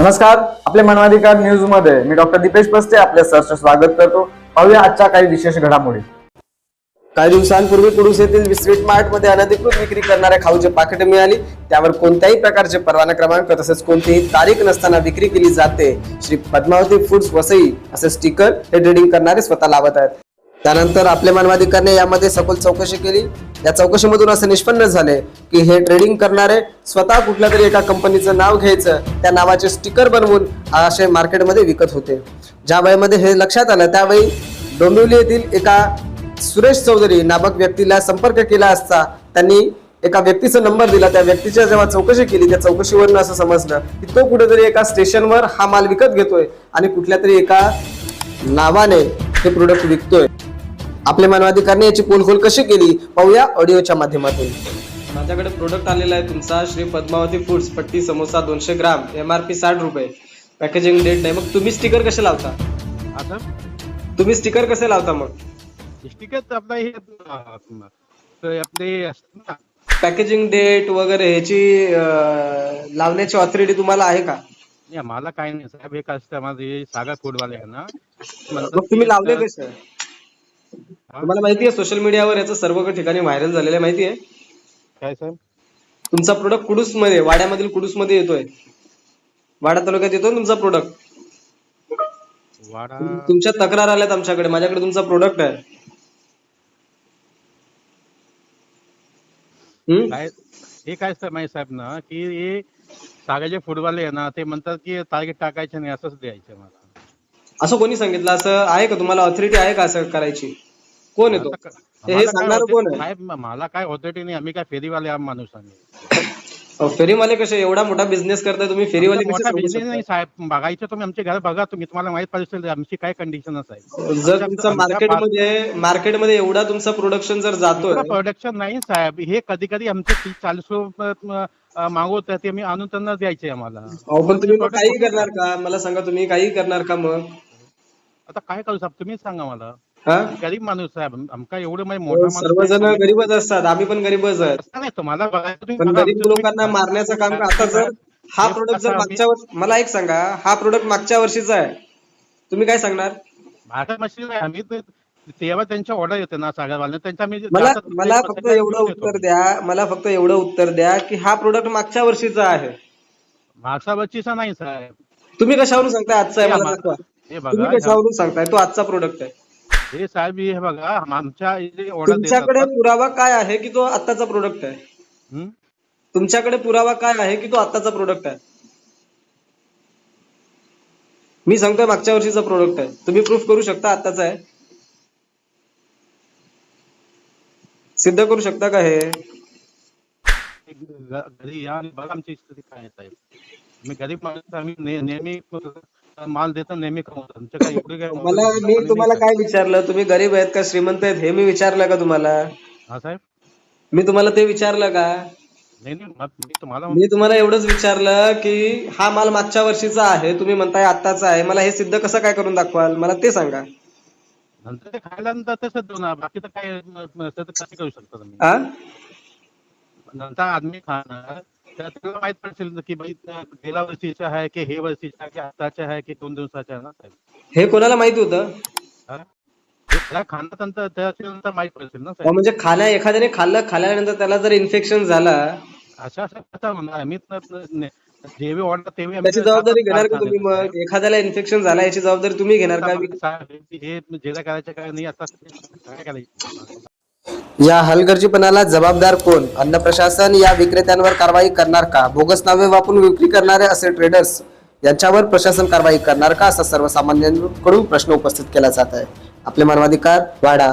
नमस्कार आपले मानवाधिकार न्यूजमध्ये मी डॉक्टर दीपेश पस्ते आपल्या सहर्ष स्वागत करतो. पाहूया आजच्या काही विशेष घडामोडी. काही दिवसांपूर्वी कुडूस येथील स्वीट मार्टमध्ये अनधिकृत विक्री करणाऱ्या खाऊची पाकिटे मिळाली. त्यावर कोणत्याही प्रकारचे परवाना क्रमांक तसेच कोणतीही तारीख नसताना विक्री केली जाते. श्री पद्मावती फूड्स वसई असे स्टिकर हे ट्रेडिंग करणारे स्वतः लावत आहेत. त्यानंतर आपले मानवाधिकारने यामध्ये सखोल चौकशी केली. या चौकशीमधून असं निष्पन्न झाले की हे ट्रेडिंग करणारे स्वतः कुठल्या तरी एका कंपनीचं नाव घ्यायचं त्या नावाचे स्टिकर बनवून असे मार्केटमध्ये विकत होते. ज्या वेळेमध्ये हे लक्षात आलं त्यावेळी डोंबिवली येथील एका सुरेश चौधरी नामक व्यक्तीला संपर्क केला असता त्यांनी एका व्यक्तीचा नंबर दिला. त्या व्यक्तीच्या जेव्हा चौकशी केली त्या चौकशीवरून असं समजलं की तो कुठेतरी एका स्टेशनवर हा माल विकत घेतोय आणि कुठल्या तरी एका नावाने हे प्रोडक्ट विकतोय. आपल्या मानवाधिकारने याची पोलखोल कशी केली पाहूया ऑडिओच्या माध्यमातून. माझ्याकडे प्रोडक्ट आलेला आहे तुमचा श्री पद्मावती फूड्स पट्टी समोसा दोनशे ग्राम एम आर पी साठ रुपये. पॅकेजिंग डेट नाही. मग तुम्ही स्टिकर कसे लावता? आता? तुम्ही स्टिकर कसे लावता मग? स्टिकर आपला हे आपले पॅकेजिंग डेट वगैरे ह्याची लावण्याची ऑथॉरिटी तुम्हाला आहे का? नाही, मला काही नाही. साहेब एक असतं माझं हे सागा फूडवाले आहे ना. तुम्ही लावले कसे? तुम्हाला माहिती आहे सोशल मीडियावर याचं सर्व ठिकाणी व्हायरल झालेलं आहे माहिती आहे? काय साहेब तुमचा प्रोडक्ट कुडूसमध्ये वाड्यामधील कुडूसमध्ये येतोय. वाडा तालुक्यात येतो ना तुमचा प्रोडक्ट वाडा तुमच्या तक्रार आल्यात आमच्याकडे माझ्याकडे तुमचा प्रोडक्ट आहे. हम्म? काय हे काय असतं माहिती साहेब ना की हे सागाचे फूडवाले आहे ना ते म्हणतात की टार्गेट टाकायचं नाही असंच द्यायचं मला. असं कोणी सांगितलं? असं आहे का तुम्हाला? ऑथॉरिटी आहे का असं करायची? कोण येतो हे मला काय सांगणार होते- कोण आहे? साहेब मला काय ऑथॉरिटी नाही आम्ही काय फेरीवाले आम माणूस आम्ही अहो, फेरीवाले कसे एवढा मोठा बिझनेस करताय तुम्ही? फेरीवाले कसे मोठा सांगू बिझनेस शकता? नाही साहेब बघायचं तुम्ही आमचे घर बघा तुम्ही तुम्हाला माहीत पाहिजे आमची काय कंडिशन आहे जर तुमचा मार्केटमध्ये मार्केटमध्ये एवढा तुमचा प्रोडक्शन जर जातोय प्रोडक्शन नाही साहेब. हे कधी कधी आमचे तीस चाळीस मागवतात ते मी आणून त्यांना द्यायचे आम्हाला. अहो पण तुम्ही मग काही करणार का? मला सांगा तुम्ही काही करणार का मग? आता काय करू साहेब? तुम्हीच सांगा मला. गरीब माणूस साहेब आमका एवढं म्हणजे मोठा माणूस सर्वजण. गरीबच असतात आम्ही पण गरीबच आहेत. असं नाही तुम्हाला बघायचं तुम्ही पण बघा, गरीब लोकांना मारण्याचं काम का? आता जर हा हे प्रोडक्ट जर आता मागच्या वर्षी मला एक सांगा हा प्रोडक्ट मागच्या वर्षीचा आहे. तुम्ही काय सांगणार? मशीन आहे आम्ही ते- तेव्हा त्यांच्या ऑर्डर येते ना सागरवाल्या त्यांच्या मी मला जातात- मला फक्त एवढं उत्तर द्या मला फक्त एवढं उत्तर द्या की हा प्रोडक्ट मागच्या वर्षीचा आहे. मागचा बच्चीचा नाही साहेब. तुम्ही कशावरून सांगताय आजचा आहे हे मला हे तुम्ही कशावरून सांगताय? तो आजचा प्रोडक्ट आहे. हे साहेब हे बघा आमच्या इथे ऑर्डर तुमच्याकडे पुरावा काय आहे की तो आत्ताचा प्रोडक्ट आहे? तुमच्याकडे पुरावा काय आहे की तो आत्ताचा प्रोडक्ट आहे? मी सांगतोय मागच्या वर्षीचा प्रोडक्ट आहे. तुम्ही प्रूफ करू शकता आत्ताचा आहे? सिद्ध करू शकता का हे? घरी या आणि बघा आमची स्थिती काय आहे साहेब. मी गरीब माणूस आम्ही ने- नेहमी माल देतो नेहमी कमवतो आमच्या काय एवढी काय मला मी तुम्हाला काय विचारलं? तुम्ही गरीब आहेत का? श्रीमंत आहेत? हे मी विचारलं का तुम्हाला? हा साहेब? मी तुम्हाला ते विचारलं का? नाही मी तुम्हाला मी तुम्हाला एवढंच विचारलं की हा माल मागच्या वर्षीचा आहे तुम्ही म्हणताय आत्ताचा आहे. मला हे सिद्ध कसं काय करून दाखवाल? मला ते सांगा. नंतर ते खायला नंतर तसंच देऊ ना बाकी तर काय कसं करू शकता तुम्ही? नंतर आदमी खाणार. त्याला माहीत पडतील की बाई गेल्या वर्षीचं आहे की हे वर्षीचं आहे की आताचं आहे की दोन दिवसाचं आहे ना साहेब? हे कोणाला माहीत होतं? हा? हे त्याला खाण्यात माहीत पडतील ना अहो, साहेब म्हणजे खाण्या एखाद्याने खाल्लं खाल्ल्यानंतर त्याला जर इन्फेक्शन झाला. अशा अशा आम्ही तर न- जेवी ऑर्डर तेवी आम्ही त्याची जबाबदारी घेणार का तुम्ही. मग? एखाद्याला इन्फेक्शन झाला याची जबाबदारी तुम्ही घेणार का? साहेब, हे जेला करायचं काय नाही आता काय करायचं? या हलगर्जीपणाला जबाबदार कोण? अन्न प्रशासन या विक्रेत्यांवर कारवाई करणार का? बोगस नावे वापरून विक्री करणारे असे ट्रेडर्स यांच्यावर प्रशासन कारवाई करणार का? असा सर्वसामान्यांकडून प्रश्न उपस्थित केला जात आहे. आपले मानवाधिकार वाढा.